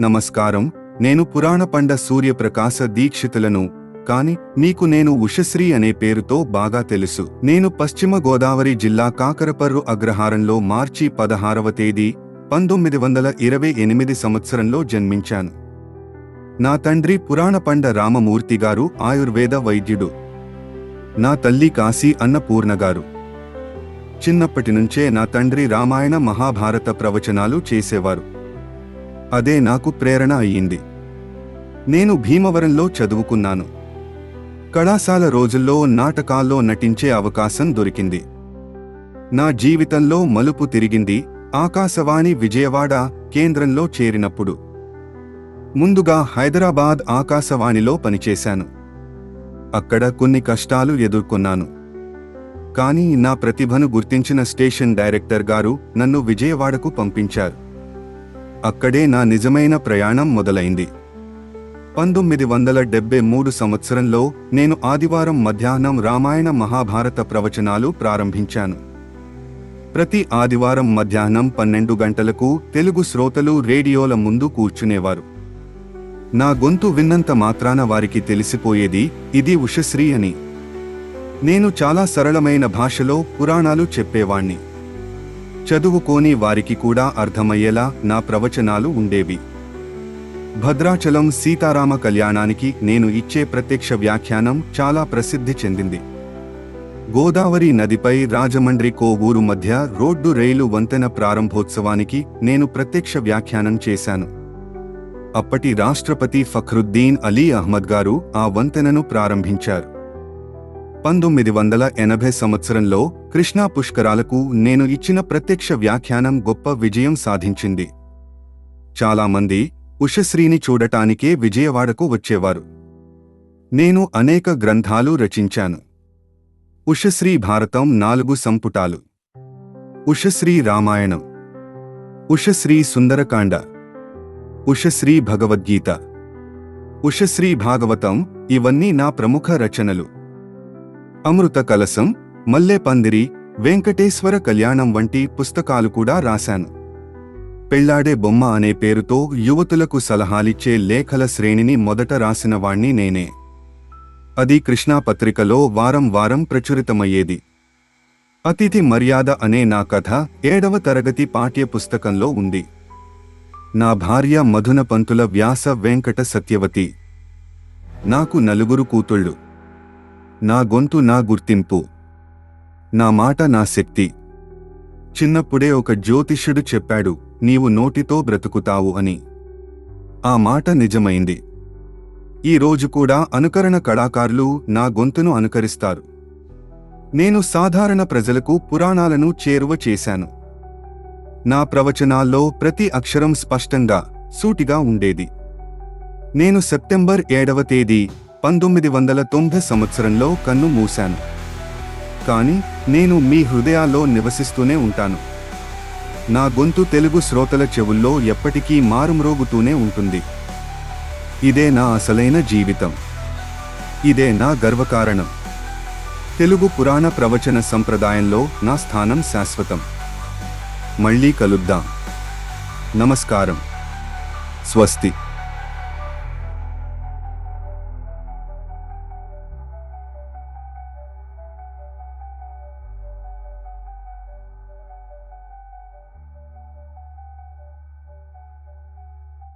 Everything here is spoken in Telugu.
నమస్కారం. నేను పురాణ పండ సూర్యప్రకాశ దీక్షితులను కాని మీకు నేను ఉషశ్రీ అనే పేరుతో బాగా తెలుసు. నేను పశ్చిమ గోదావరి జిల్లా కాకరపర్రు అగ్రహారంలో మార్చి పదహారవ తేదీ పంతొమ్మిది వందల ఇరవై ఎనిమిది సంవత్సరంలో జన్మించాను. నా తండ్రి పురాణపండ రామమూర్తి గారు ఆయుర్వేద వైద్యుడు. నా తల్లి కాశీ అన్నపూర్ణ గారు. చిన్నప్పటి నుంచే నా తండ్రి రామాయణ మహాభారత ప్రవచనాలు చేసేవారు. అదే నాకు ప్రేరణ అయ్యింది. నేను భీమవరంలో చదువుకున్నాను. కళాశాల రోజుల్లో నాటకాల్లో నటించే అవకాశం దొరికింది. నా జీవితంలో మలుపు తిరిగింది ఆకాశవాణి విజయవాడ కేంద్రంలో చేరినప్పుడు. ముందుగా హైదరాబాద్ ఆకాశవాణిలో పనిచేశాను. అక్కడ కొన్ని కష్టాలు ఎదుర్కొన్నాను. కానీ నా ప్రతిభను గుర్తించిన స్టేషన్ డైరెక్టర్ గారు నన్ను విజయవాడకు పంపించారు. అక్కడే నా నిజమైన ప్రయాణం మొదలైంది. పంతొమ్మిది వందల డెబ్బై మూడు సంవత్సరంలో నేను ఆదివారం మధ్యాహ్నం రామాయణ మహాభారత ప్రవచనాలు ప్రారంభించాను. ప్రతి ఆదివారం మధ్యాహ్నం పన్నెండు గంటలకు తెలుగు శ్రోతలు రేడియోల ముందు కూర్చునేవారు. నా గొంతు విన్నంత మాత్రాన వారికి తెలిసిపోయేది ఇది ఉషశ్రీ అని. నేను చాలా సరళమైన భాషలో పురాణాలు చెప్పేవాణ్ణి. చదువుకోని వారికి కూడా అర్థమయ్యేలా నా ప్రవచనాలు ఉండేవి. భద్రాచలం సీతారామ కళ్యాణానికి నేను ఇచ్చే ప్రత్యక్ష వ్యాఖ్యానం చాలా ప్రసిద్ధి చెందింది. గోదావరి నదిపై రాజమండ్రి కోవూరు మధ్య రోడ్డు రైలు వంతెన ప్రారంభోత్సవానికి నేను ప్రత్యక్ష వ్యాఖ్యానం చేశాను. అప్పటి రాష్ట్రపతి ఫఖ్రుద్దీన్ అలీ అహ్మద్ గారు ఆ వంతెనను ప్రారంభించారు. పంతొమ్మిది వందల ఎనభై సంవత్సరంలో కృష్ణా పుష్కరాలకు నేను ఇచ్చిన ప్రత్యక్ష వ్యాఖ్యానం గొప్ప విజయం సాధించింది. చాలామంది ఉషశ్రీని చూడటానికే విజయవాడకు వచ్చేవారు. నేను అనేక గ్రంథాలు రచించాను. ఉషశ్రీ భారతం నాలుగు సంపుటాలు. ఉషశ్రీ రామాయణం. ఉషశ్రీ సుందరకాండ. ఉషశ్రీ భగవద్గీత. ఉషశ్రీ భాగవతం ఇవన్నీ నా ప్రముఖ రచనలు. అమృత కలసం మల్లె పందిరి వెంకటేశ్వర కళ్యాణం వంటి పుస్తకాలు కూడా రాశాను. పెళ్ళాడే బొమ్మ అనే పేరుతో యువతులకు సలహాలిచ్చే లేఖల శ్రేణిని మొదట రాసిన వాణ్ణి నేనే. అది కృష్ణా పత్రికలో వారం వారం ప్రచురితమయ్యేది. అతిథి మర్యాద అనే నా కథ ఏడవ తరగతి పాఠ్య పుస్తకంలో ఉంది. నా భార్య మధున పంతుల వ్యాస వెంకట సత్యవతి. నాకు నలుగురు కూతుళ్ళు. నా గొంతు నా గుర్తింపు. నా మాట నా శక్తి. చిన్నప్పుడే ఒక జ్యోతిష్యుడు చెప్పాడు నీవు నోటితో బ్రతుకుతావు అని. ఆ మాట నిజమైంది. ఈ రోజు కూడా అనుకరణ కళాకారులు నా గొంతును అనుకరిస్తారు. నేను సాధారణ ప్రజలకు పురాణాలను చేరువ చేశాను. నా ప్రవచనాల్లో ప్రతి అక్షరం స్పష్టంగా సూటిగా ఉండేది. నేను సెప్టెంబర్ ఏడవ తేదీ పంతొమ్మిది వందల తొంభై సంవత్సరంలో కన్ను మూశాను. కానీ నేను మీ హృదయాల్లో నివసిస్తూనే ఉంటాను. నా గొంతు తెలుగు శ్రోతల చెవుల్లో ఎప్పటికీ మారుమ్రోగుతూనే ఉంటుంది. ఇదే నా అసలైన జీవితం. ఇదే నా గర్వకారణం. తెలుగు పురాణ ప్రవచన సంప్రదాయంలో నా స్థానం శాశ్వతం. మళ్ళీ కలుద్దాం. నమస్కారం. స్వస్తి.